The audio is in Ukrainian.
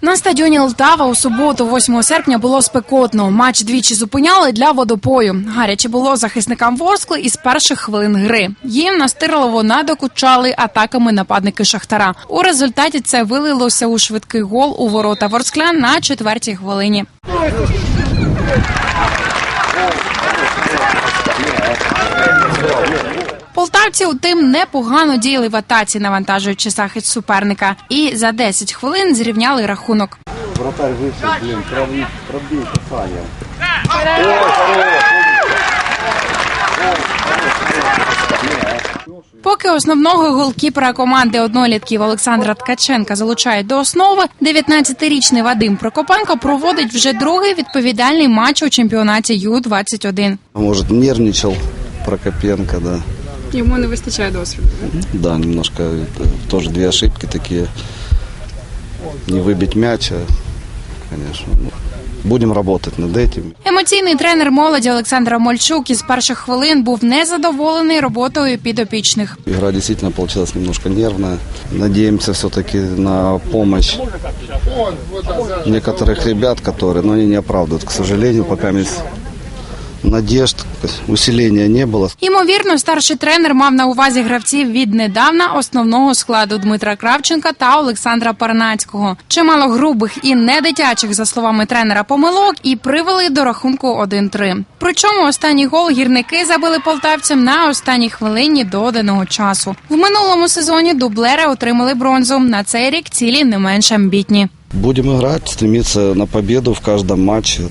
На стадіоні Лтава у суботу, 8 серпня, було спекотно. Матч двічі зупиняли для водопою. Гаряче було захисникам Ворскли із перших хвилин гри. Їм настирливо надокучали атаками нападники Шахтара. У результаті це вилилося у швидкий гол у ворота Ворсклян на четвертій хвилині. Полтавці утим непогано діяли в атаці, навантажуючи захист суперника, і за 10 хвилин зрівняли рахунок. Вратарь вышел, блин, пробей, пробей касание. Поки основного голкіпера команди однолітків Олександра Ткаченка залучають до основи, 19-річний Вадим Прокопенко проводить вже другий відповідальний матч у чемпіонаті Ю-21. Может, нервничал Прокопенко, да. Йому не вистачає досвіду. Да, немножко это, тоже две ошибки такие. Не выбить мяч, а, конечно. ну, будем работать над этим. Емоційний тренер молоді Олександр Мольчук із перших хвилин був незадоволений роботою підопічних. Игра действительно получилась немножко нервная. Надеемся все-таки на помощь некоторых ребят, которые, но они не оправдывают, к сожалению, пока без надежд, усиления не было. Ймовірно, старший тренер мав на увазі гравців від недавна основного складу Дмитра Кравченка та Олександра Парнацького. Чимало грубих і недитячих, за словами тренера, помилок і привели до рахунку 1-3. Причому останній гол гірники забили полтавцям на останній хвилині доданого часу. В минулому сезоні дублери отримали бронзу. На цей рік цілі не менш амбітні. Будем играть, стремиться на победу в каждом матче.